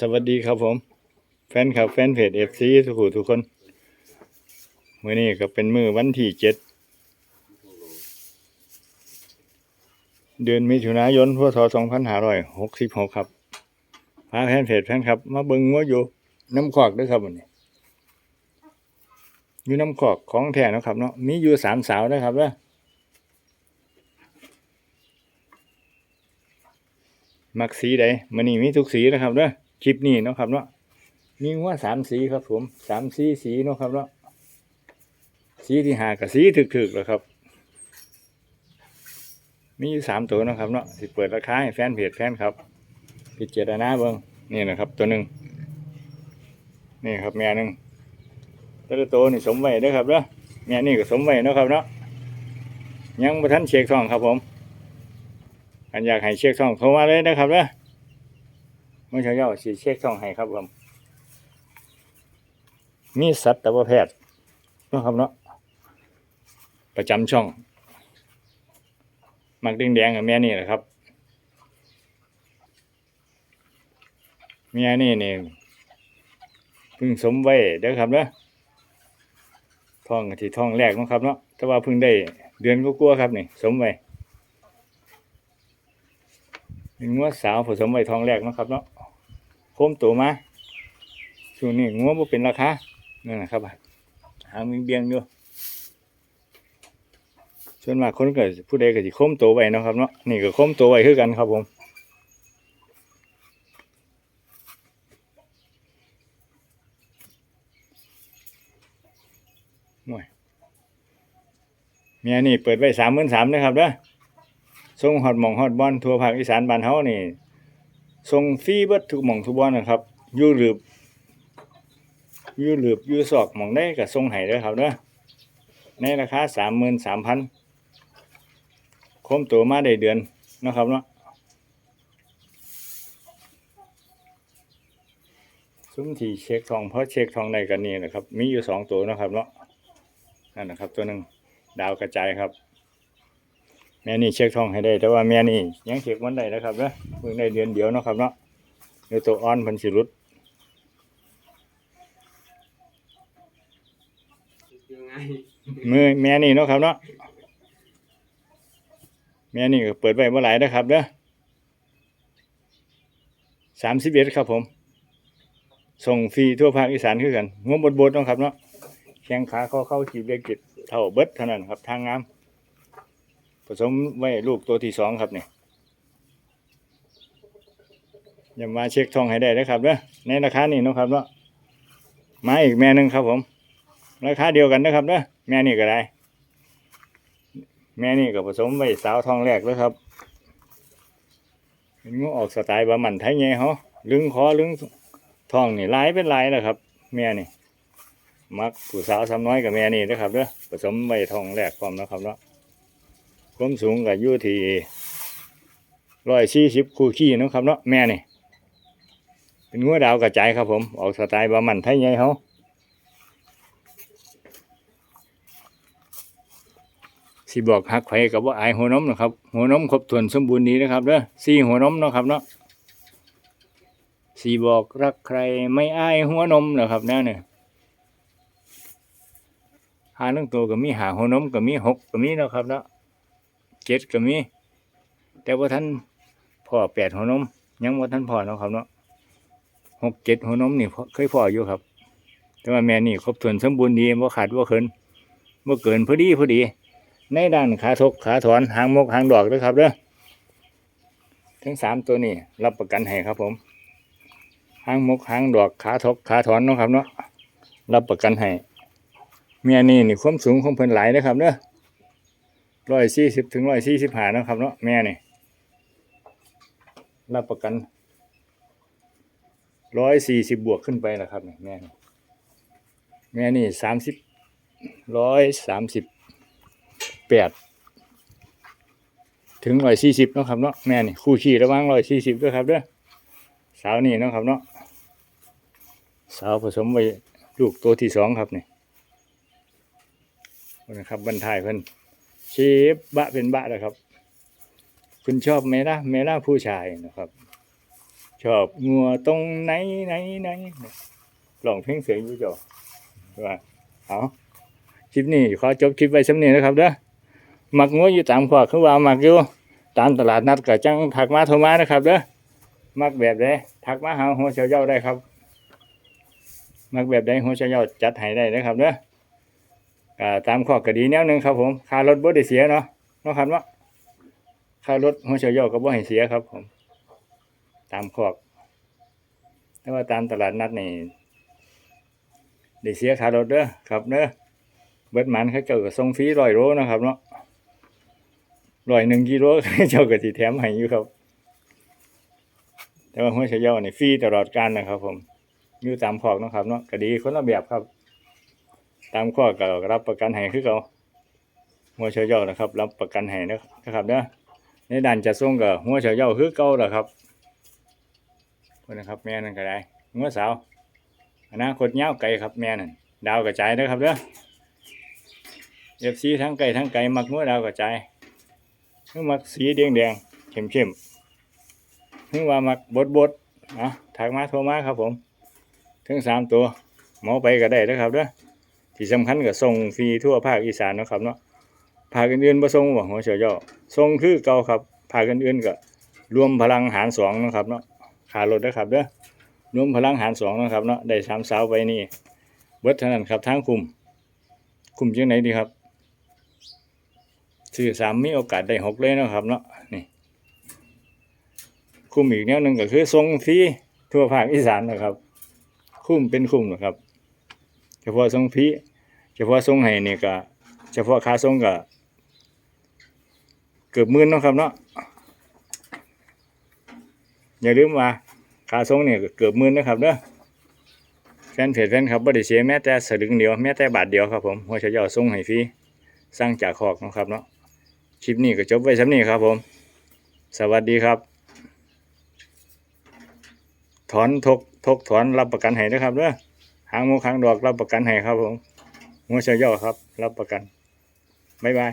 สวัสดีครับผม แฟนคลับแฟนเพจเอฟซีทุกทุกคนมื้อนี้ก็เป็นมือวันที่เจ็ดเดือนมิถุนายนพศ2566ครับพาแฟนเพจแฟนครับ มาเบิ่งงัวอยู่น้ำขอกด้วยครับวันนี้อยู่น้ำขอกของแท้นะครับเนาะมีอยู่สามสาวนะครับเด้อมักสีใดมื้อนี้มีทุกสีนะครับเด้อ คลิปนี้เนาะครับเนาะมีว่าสามสีครับ ผมสามสีสีเนาะครับเนาะสีที่หากับสีถึกๆแล้วครับ มีสามตัวเนาะครับเนาะสิเปิดราคาให้แฟนเพจแฟนครับพิจารณาเบิ่งนี่นะครับ ตัวหนึ่งนี่ครับแม่หนึ่งแต่ละตัวนี่สมไว้เด้อครับเนาะแม่นี่ก็สมไว้เนาะครับเนาะยังบ่ทันเช็คท้องครับผมอันอยากให้เช็คท้องโทรมาเลยนะครับเนาะ มื่อเช้าเย้าสีเช็คช่องให้ครับผมมีสัตวแพทย์นะครับเนาะประจำช่อง มักแดงๆกับแม่นี่แหละครับแม่นี่นี่พึ่งสมไว้เด้อครับเนาะท้องที่ท้องแรกนะครับเนาะแต่ว่าพิ่งได้เดือนก็กลัวๆครับนี่ สมไว้ งวดสาวผสมไว้ท้องแรกนะครับเนาะโคมตัวมาช่วงนี้งัวบ่เป็นราคานั่นนะครับหางเบียงอยู่ส่วนมากคนก็ผู้ใดก็สิโคมตัวไว้นะครับเนาะนี่ก็โคมตัวไว้คือกันครับผมหน่วยเมียนี่เปิดไว้สามหมื่นสามนะครับเด้อ ส่งฮอดหมองฮอดบอลทั่วภาคอีสานบ้านเฮานี่ส่งฟรีเบิดทุกหม่องทุกบอนนะครับอยู่หลืบอยู่หลืบอยู่ซอกหม่องได้ก็ส่งให้เด้อครับเด้อในราคา33,000คมตัวมาได้เดือนนะครับเนาะซุ้มที่เช็คทองเพราะเช็คทองได้กันนี่นะครับ มีอยู่สองตัวนะครับเนาะนั่นนะครับ ตัวหนึ่งดาวกระจายครับ แม่นี่เช็คทองให้ได้ แต่ว่าแม่นี่ยังเช็คมันได้นะครับเนาะเพิ่งได้เดือนเดียวเนาะครับเนาะเดี๋ยวตัวอ่อนพันสิรุดมือแม่นี่เนาะครับเนาะแม่นี่ก็เปิดไว้เมื่อไหร่นะครับเด้อสามสิบเอ็ดครับผม ส่งฟรีทั่วภาคอีสานคือกันงบบดบดๆเนาะครับเนาะแข้งขาเข้าเข้าขีบเรียกจิตเท่าเบิดเท่านั้นครับทางงาม ผสมไว้ลูกตัวที่สองครับเนี่อย่ามาเช็คทองให้ได้นะครับเด้อในราคานี้เนะครับเนาะมาอีกแม่หนึ่งครับผม ราคาเดียวกันนะครับเด้อแม่นี่ก็ได้ แม่นี่ก็ผสมไว้สาวทองแรกแล้วครับเป็นงูออกสไตล์บะหมันไทยไงเขาลึงคอลึงทองนี่ลายเป็นลายแล้วครับ แม่นี่มักผู้สาวสำน้อยกับแม่นี่นะครับเด้อผสมไว้ทองแรกพร้อมนะครับเนาะ ความสูงก็อยู่ที่ร้อยสี่สิบคู่ขี้นะครับเนาะแม่นี่ เป็นงัวดาวกระจายครับผม ออกสไตล์บะมันไทยไงเขาสิบอกหักไข่กับว่าอายหัวนมนะครับ หัวนมครบถ้วนสมบูรณ์ดีนะครับเด้อสี่หัวนมเนาะครับเนาะสีบอกรักใครไม่อายหัวนมนะครับแน่เนี่ยหาตั้งตัวก็มีหาหัวนมก็มีหกก็มีเนาะครับเนาะ เจ็ดก็มี แต่ว่าท่านพ่อแปดหัวนม ยังว่าท่านพ่อเนาะครับเนาะหกเจ็ดหัวนมนี่เคยพ่ออยู่ครับ แต่ว่าแม่นี่ครบถ้วนสมบูรณ์ดีว่าขาดว่าเกินว่าเกินพอดีพอดี ในด้านขาทกขาถอนหางมกหางดอกด้วยครับเด้อทั้งสามตัวนี้รับประกันให้ครับผมหางมกหางดอกขาทกขาถอนเนาะครับเนาะรับประกันให้แม่นี่นี่ความสูงของเพิ่นหลายนะครับเด้อ ร้อยสี่สิบถึงร้อยสี่สิบห้านะครับเนาะแม่นี่รับประกันร้อยสี่สิบบวกขึ้นไปนะครับนี่แม่นี่แม่นี่สามสิบร้อยสามสิบแปดถึงร้อยสี่สิบนะครับเนาะแม่นี่คู่ขี่ระว่างร้อยสี่สิบด้วยครับเด้อสาวนี่นะครับเนาะสาวผสมไว้ลูกตัวที่สองครับนี่นะครับบรรทายเพิ่น เชฟบะเป็นบะนะครับ คุณชอบไหมล่ะไหมล่ะผู้ชายนะครับ ชอบงัวตรงไหนไหนไหนลองเพลงเสียงอยู่จ่อว่าเอาคลิปนี้ขอจบคลิปไว้สำเนียนะครับเด้อมักงัวอยู่ตามขวากคือว่ามักอยู่ตามตลาดนัดก็จังทักมาโทรมานะครับเด้อมักแบบใดทักมาหาหัวเฉียวเย้าได้ครับ มักแบบใดหัวเฉียวเย้าจัดให้ได้นะครับเด้อ ก็ตามข้อกดีแนวหนึ่งครับผมค่ารถบ่ได้เสียเนาะเนาะครับเนาะค่ารถหัวเฉียวย้าก็บ่ให้เสียครับ ผม ตามข้อกแต่ว่าตามตลาดนัดนี่ได้เสียค่ารถเด้อครับเด้อเบิดมันเขาเจ้าก็ส่งฟรีร้อยโลนะครับ เนาะร้อยหนึ่งกิโลเจ้าก็สิแถมให้อยู่ครับ แต่ว่าหัวเฉยเยานี่ฟรีตลอดกาลนะครับ ผมอยู่ตามขอกนะครับเนาะก็ดีคนละแบบครับ ตามข้อกก็รับประกันให้คือเขาหัวเฉยเยานะครับ รับประกันให้นะครับเด้อในด้านจะส่งก็หัวเฉยเยาคือเก่าแหละครับเพิ่นนะครับแม่นั่นก็ได้งัวสาวอนาคตยาวไกลครับแม่นั่นดาวกระจายเด้อครับเด้อเอฟซีทั้งไก่ทั้งไก่มักงัวดาวกระจายคือมักสีแดงแดงเข้มเข้มๆคือว่ามักบดบดอะถักมาโทรมาครับผม ถึงสามตัวหมาไปก็ได้เด้อครับเด้อ ที่สำคัญก็ส่งฟรีทั่วภาคอีสานนะครับเนาะภาคอื่นๆบ่ส่งบ่หัวเฉียวย่อส่งคือเก่าครับภาคอื่นๆก็รวมพลังหารสองนะครับเนาะขารถนะครับเด้อรวมพลังหารสองนะครับเนาะได้สามสาวไปนี่เบิดเท่านั้นครับทางคุม คุมจังไหนดีครับซื้อสามมีโอกาสได้หกเลยนะครับเนาะนี่คุมอีกแนวหนึ่งก็คือทรงฟรีทั่วภาคอีสานนะครับ คุมเป็นคุมนะครับ เฉพาะทรงฟรีเฉพาะทรงให้นี่ก็เฉพาะค่าทรงก็เกือบหมื่นเนาะครับเนาะอย่าลืมว่าค่าส่งเนี่ยเกือบหมื่นนะครับเด้อแฟนเพจแฟนครับบ่ได้เสียแม้แต่สลึงเดียวแม้แต่บาทเดียวครับผมหัวเฉยอส่งให้ฟรีสร้างจากขอกเนาะครับเนาะคลิปนี้ก็จบไว้สำนี้ครับผม สวัสดีครับ ถอนทกทกถอนรับประกันให้นะครับเด้อหางหมูหางดอกรับประกันให้ครับผมหัวเฉยอครับ รับประกันบ๊ายบาย